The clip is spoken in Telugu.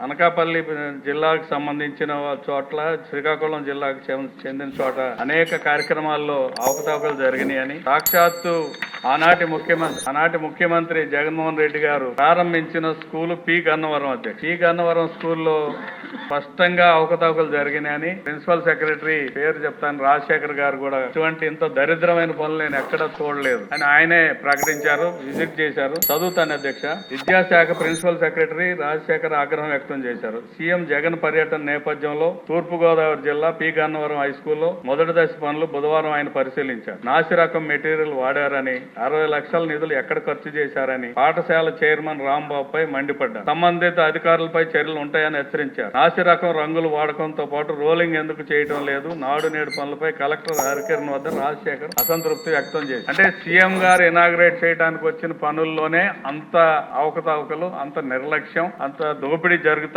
అనకాపల్లి జిల్లాకు సంబంధించిన చోట్ల శ్రీకాకుళం జిల్లాకు చెందిన చోట అనేక కార్యక్రమాల్లో అవకతవకలు జరిగినాయని. సాక్షాత్తు ఆనాటి ముఖ్యమంత్రి ఆనాటి ముఖ్యమంత్రి జగన్మోహన్ రెడ్డి గారు ప్రారంభించిన స్కూల్ పి గన్నవరం అధ్యక్ష పి గన్నవరం స్కూల్లో స్పష్టంగా అవకతవకలు జరిగినాయని ప్రిన్సిపల్ సెక్రటరీ పేరు చెప్తాను. రాజశేఖర్ గారు కూడా ఇటువంటి ఇంత దరిద్రమైన పనులు నేను ఎక్కడ చూడలేదు అని ఆయనే ప్రకటించారు విజిట్ చేశారు. చదువుతాను అధ్యక్ష. విద్యాశాఖ ప్రిన్సిపల్ సెక్రటరీ రాజశేఖర్ ఆగ్రహం వ్యక్తం చేశారు. సీఎం జగన్ పర్యటన నేపథ్యంలో తూర్పు గోదావరి జిల్లా పి గన్నవరం హై స్కూల్లో మొదటి దశ పనులు బుధవారం ఆయన పరిశీలించారు. నాసి రకం మెటీరియల్ వాడారని అరవై లక్షల నిధులు ఎక్కడ ఖర్చు చేశారని పాఠశాల చైర్మన్ రాంబాబు పై మండిపడ్డారు. సంబంధిత అధికారులపై చర్యలు ఉంటాయని హెచ్చరించారు. నాసి రకం రంగులు వాడకంతో పాటు రోలింగ్ ఎందుకు చేయడం లేదు? నాడు నేడు పనులపై కలెక్టర్ హరికిరణ్ వద్ద రాజశేఖర్ అసంతృప్తి వ్యక్తం చేశారు. అంటే సీఎం గారు ఇనాగ్రేట్ చేయడానికి వచ్చిన పనుల్లోనే అంత అవకతవకలు అంత నిర్లక్ష్యం అంత దోపిడీ జరుగుతుంది